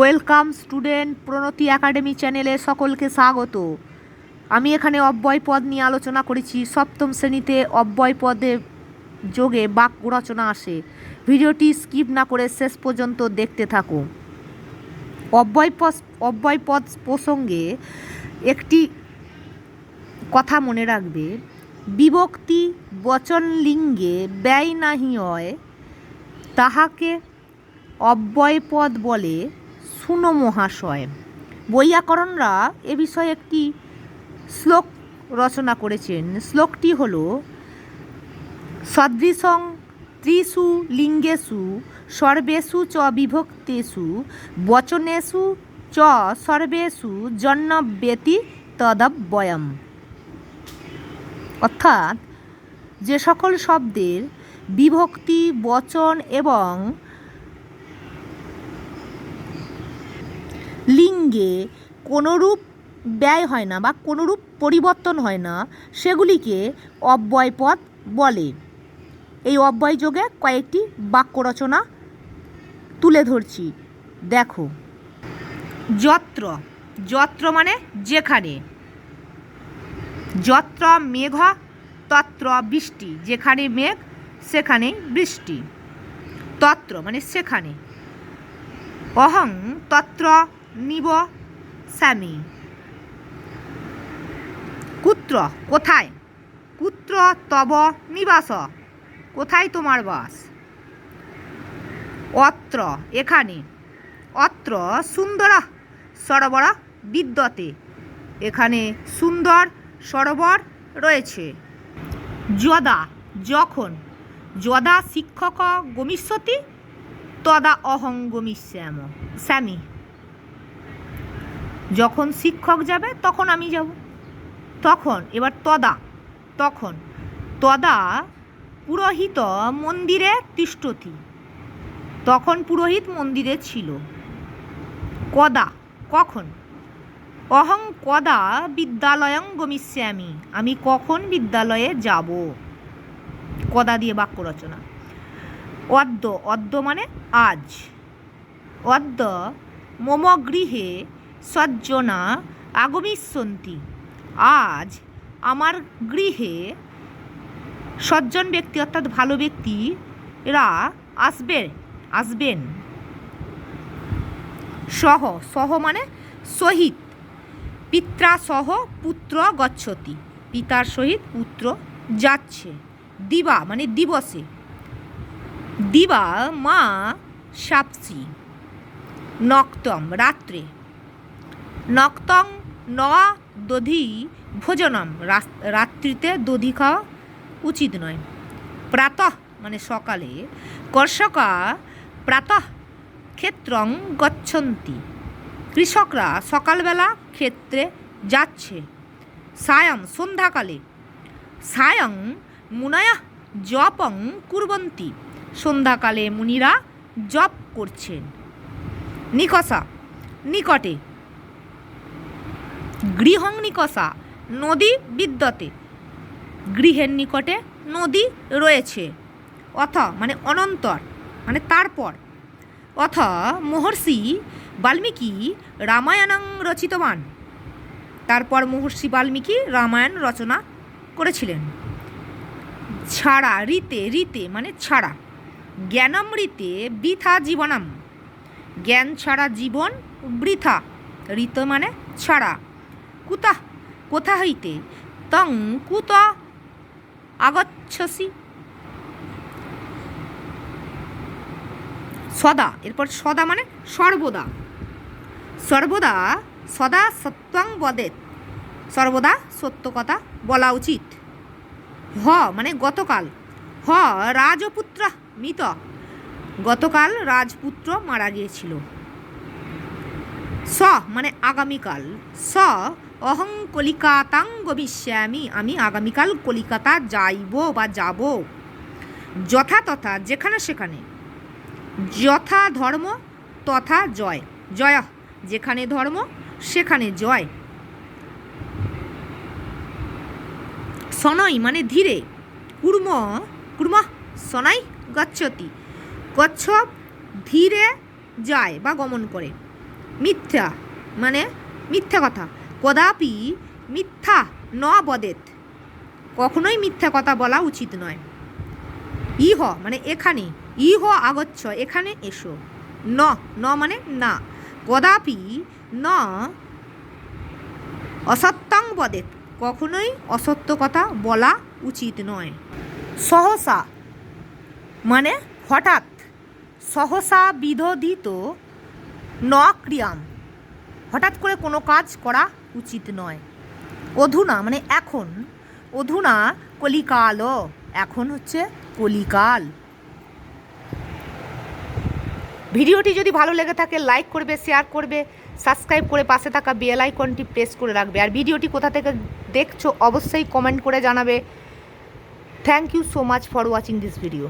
Welcome student প্রণতি academy চ্যানেলে সকলকে স্বাগত। আমি এখানে অব্যয় পদ নিয়ে আলোচনা করেছি। সপ্তম শ্রেণীতে অব্যয় পদে যোগে বাক্য রচনা আসে। ভিডিওটি স্কিপ না করে শেষ পর্যন্ত দেখতে থাকো অব্যয় পদ অব্যয় পদ প্রসঙ্গে একটি কথা মনে রাখবে। বিভক্তি বচন লিঙ্গে ব্যয় নাহি হয়, তাহাকে অব্যয়পদ বলে শুনো মহাশয় বৈয়াকরণরা এ বিষয়ে একটি শ্লোক রচনা করেছেন। শ্লোকটি হল, সদৃশং ত্রিষু লিঙ্গেষু, সর্বেষু চ বিভক্তেষু, বচনেষু চ সর্বেষু জন্মব্যতি তদব্যয়ম অর্থাৎ, যে সকল শব্দের বিভক্তি, বচন এবং লিঙ্গে কোনোরূপ ব্যয় হয় না বা কোনোরূপ পরিবর্তন হয় না, সেগুলিকে অব্যয়পদ বলে। এই অব্যয় যোগে কয়েকটি বাক্য রচনা তুলে ধরছি। দেখো। যত্র। যত্র মানে যেখানে। যত্র মেঘ, তত্র বৃষ্টি। যেখানে মেঘ, সেখানে বৃষ্টি। তত্র মানে সেখানে। অহং তত্র নিব স্বামী কুত্র, কোথায়? কুত্র তব নিবাস। কোথায় তোমার বাস? অত্র, এখানে। অত্র সুন্দর সরোবর বিদ্যতে। এখানে সুন্দর সরোবর রয়েছে। যদা, যখন? যদা শিক্ষক গমিষ্যতি, তদা অহং গমিষ্যাম। স্যামি। যখন শিক্ষক যাবে, তখন আমি যাব। তখন, এবার তদা, তখন। তদা পুরোহিত মন্দিরে তিষ্ঠতি। তখন পুরোহিত মন্দিরে ছিল। কদা, কখন? অহং কদা বিদ্যালয়ং গমিষ্যামি, আমি কখন বিদ্যালয়ে যাব? কদা দিয়ে বাক্য রচনা। অদ্য অদ্য মানে আজ। অদ্য, মম গৃহে সজ্জনা আগমিষ্যন্তি আজ আমার গৃহে সজ্জন ব্যক্তি অর্থাৎ ভালো ব্যক্তি এরা আসবে আসবেন। সহ সহ মানে সহিত। পিত্রা সহ পুত্র গচ্ছতি। পিতার সহিত পুত্র যাচ্ছে। দিবা মানে দিবসে। দিবা মা সাপসি। নক্তম, রাত্রে। নক্তং ন দধি ভোজনম। রাত্রিতে দধি খাওয়া উচিত নয়। প্রাতঃ মানে সকালে কর্ষকা প্রাতঃ ক্ষেত্রং গচ্ছন্তি। কৃষকরা সকালবেলা ক্ষেত্রে যাচ্ছে। সায়ং, সন্ধ্যাকালে। সায়ং মুনায়া জপং কুর্বন্তি। সন্ধ্যাকালে মুনিরা জপ করছেন। নিকষা, নিকটে গৃহং নিকষা নদী বিদ্যতে। গৃহের নিকটে নদী রয়েছে। অথ মানে অনন্তর মানে তারপর। অথ, মহর্ষি বাল্মীকি রামায়ণং রচিতবান। তারপর মহর্ষি বাল্মীকি রামায়ণ রচনা করেছিলেন। ছাড়া, রীতে রীতে মানে ছাড়া। জ্ঞানম জ্ঞানামৃতে বৃথা জীবনম। জ্ঞান ছাড়া জীবন বৃথা। ঋত মানে ছাড়া। কুতা? কোথা হইতে? তং কুত আগচ্ছসি। সদা, এরপর সদা মানে সর্বদা। সর্বদা সদা সত্যং বদেত। সর্বদা সত্য কথা বলা উচিত। হ মানে গতকাল। হ রাজপুত্র মৃত। গতকাল রাজপুত্র মারা গিয়েছিল। স মানে আগামীকাল। স, অহং কলিকাতাং গমিষ্যামি আমি আগামীকাল কলিকাতা যাইব বা যাব। যথা তথা, যেখানে সেখানে। যথা ধর্ম, তথা জয়। জয়, যেখানে ধর্ম, সেখানে জয়। সনই মানে ধীরে। কুর্ম কুর্ম সনাই গচ্ছতি। কচ্ছপ ধীরে যায় বা গমন করে। মিথ্যা মানে মিথ্যা কথা। কদাপি মিথ্যা ন বদেত। কখনোই মিথ্যা কথা বলা উচিত নয়। ইহ মানে এখানে, ইহ আগচ্ছ, এখানে এসো। ন ন মানে না। কদাপি ন অসত্যং বদেত। কখনোই অসত্য কথা বলা উচিত নয়। সহসা মানে হঠাৎ, সহসা বিধোদিত ন ক্রিয়াম হঠাৎ করে কোনো কাজ করা উচিত নয়। অধুনা মানে এখন। অধুনা কলিকাল এখন হচ্ছে কলিকাল। ভিডিওটি যদি ভালো লেগে থাকে লাইক করবে শেয়ার করবে সাবস্ক্রাইব করে পাশে থাকা বেল আইকনটি প্রেস করে রাখবে। আর ভিডিওটি কোথা থেকে দেখছ, অবশ্যই কমেন্ট করে জানাবে। Thank you so much for watching this video